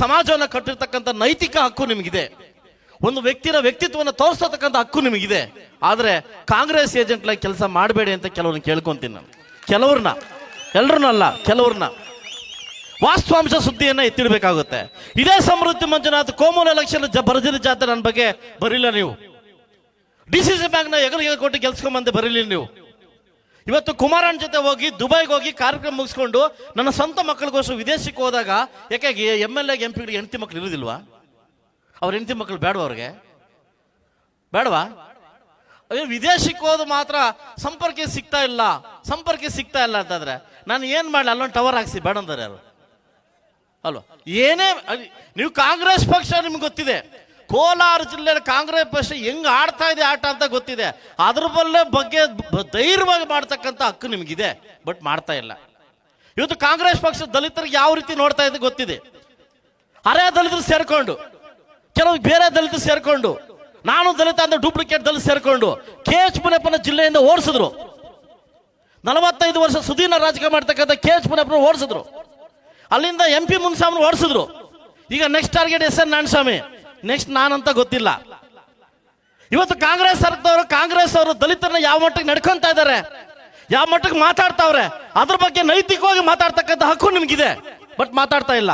ಸಮಾಜವನ್ನು ಕಟ್ಟಿರ್ತಕ್ಕಂಥ ನೈತಿಕ ಹಕ್ಕು ನಿಮಗಿದೆ. ಒಂದು ವ್ಯಕ್ತಿನ ವ್ಯಕ್ತಿತ್ವವನ್ನು ತೋರಿಸ್ತಕ್ಕಂಥ ಹಕ್ಕು ನಿಮಗಿದೆ. ಆದರೆ ಕಾಂಗ್ರೆಸ್ ಏಜೆಂಟ್ಲಾಗಿ ಕೆಲಸ ಮಾಡಬೇಡಿ ಅಂತ ಕೆಲವ್ರನ್ನ ಕೇಳ್ಕೊಂತೀನಿ ನಾನು. ಕೆಲವ್ರನ್ನ ಎಲ್ರನ್ನಲ್ಲ ಕೆಲವ್ರನ್ನ ವಾಸ್ತವಾಂಶ ಸುದ್ದಿಯನ್ನು ಎತ್ತಿಡಬೇಕಾಗುತ್ತೆ. ಇದೇ ಸಮೃದ್ಧಿ ಮಂಜುನಾಥ್ ಕೋಮಲ್ ಎಲೆಕ್ಷನ್ ಜ ಜಾತ್ರೆ ನನ್ನ ಬಗ್ಗೆ ಬರಿಲ್ಲ ನೀವು. ಡಿ ಸಿ ಸಿ ಬ್ಯಾಂಕ್ನ ಎಗರಿಗೆ ಕೊಟ್ಟು ಗೆಲ್ಸ್ಕೊಂಬಂದೆ ಬರೀಲಿ ನೀವು. ಇವತ್ತು ಕುಮಾರನ್ ಜೊತೆ ಹೋಗಿ ದುಬೈಗೆ ಹೋಗಿ ಕಾರ್ಯಕ್ರಮ ಮುಗಿಸ್ಕೊಂಡು ನನ್ನ ಸ್ವಂತ ಮಕ್ಕಳಿಗೋಸ್ಕರ ವಿದೇಶಕ್ಕೆ ಹೋದಾಗ, ಯಾಕೆ ಎಂ ಎಲ್ ಎಗೆ ಎಂ ಪಿಗಳಿಗೆ ಹೆಂಡತಿ ಮಕ್ಕಳು ಇರೋದಿಲ್ವಾ? ಅವ್ರ ಹೆಂಡತಿ ಮಕ್ಕಳು ಬೇಡವಾ ಅವ್ರಿಗೆ? ಬೇಡವಾ? ಅಯ್ಯೋ, ವಿದೇಶಕ್ಕೆ ಹೋದ ಮಾತ್ರ ಸಂಪರ್ಕ ಸಿಗ್ತಾ ಇಲ್ಲ, ಸಂಪರ್ಕ ಸಿಗ್ತಾ ಇಲ್ಲ ಅಂತಂದ್ರೆ ನಾನು ಏನು ಮಾಡಲಿ? ಅಲ್ಲೊಂದು ಟವರ್ ಹಾಕ್ಸಿ, ಬೇಡ ಅಂತಾರೆ ಅಲ್ವಾ? ಏನೇ ನೀವು ಕಾಂಗ್ರೆಸ್ ಪಕ್ಷ ನಿಮ್ಗೆ ಗೊತ್ತಿದೆ. ಕೋಲಾರ ಜಿಲ್ಲೆಯಲ್ಲಿ ಕಾಂಗ್ರೆಸ್ ಪಕ್ಷ ಹೆಂಗ್ ಆಡ್ತಾ ಇದೆ ಆಟ ಅಂತ ಗೊತ್ತಿದೆ. ಅದ್ರ ಬಲ್ಲೇ ಬಗ್ಗೆ ಧೈರ್ಯವಾಗಿ ಮಾಡ್ತಕ್ಕಂಥ ಹಕ್ಕು ನಿಮಗಿದೆ, ಬಟ್ ಮಾಡ್ತಾ ಇಲ್ಲ. ಇವತ್ತು ಕಾಂಗ್ರೆಸ್ ಪಕ್ಷ ದಲಿತರಿಗೆ ಯಾವ ರೀತಿ ನೋಡ್ತಾ ಇದೆ ಗೊತ್ತಿದೆ. ಅರೆ ದಲಿತರು ಸೇರ್ಕೊಂಡು, ಕೆಲವು ಬೇರೆ ದಲಿತರು ಸೇರ್ಕೊಂಡು, ನಾನು ದಲಿತ ಅಂದ್ರೆ ಡೂಪ್ಲಿಕೇಟ್ ದಲಿತ ಸೇರ್ಕೊಂಡು, ಕೆ ಎಚ್ ಮುನಿಯಪ್ಪನ ಜಿಲ್ಲೆಯಿಂದ ಓಡಿಸಿದ್ರು. ನಲವತ್ತೈದು ವರ್ಷ ಸುದೀನ ರಾಜಕೀಯ ಮಾಡ್ತಕ್ಕಂಥ ಕೆ ಎಚ್ ಮುನಿಯಪ್ಪನ ಓಡಿಸಿದ್ರು. ಅಲ್ಲಿಂದ ಎಂ ಪಿ ಮುನ್ಸ್ವಾಮಿ ಓಡಿಸಿದ್ರು. ಈಗ next target S N Narayanaswamy. Next ನಾನಂತ ಗೊತ್ತಿಲ್ಲ. ಇವತ್ತು ಕಾಂಗ್ರೆಸ್ ಸರ್ಕಾರದವರು, ಕಾಂಗ್ರೆಸ್ ಅವರು ದಲಿತರನ್ನ ಯಾವ ಮಟ್ಟಕ್ಕೆ ನಡ್ಕೊಂತ ಇದ್ದಾರೆ ಯಾವ ಮಟ್ಟಕ್ಕೆ ಮಾತಾಡ್ತಾವ್ರೆ, ಅದ್ರ ಬಗ್ಗೆ ನೈತಿಕವಾಗಿ ಮಾತಾಡ್ತಕ್ಕಂಥ ಹಕ್ಕು ನಿಮ್ಗಿದೆ. ಬಟ್ ಮಾತಾಡ್ತಾ ಇಲ್ಲ.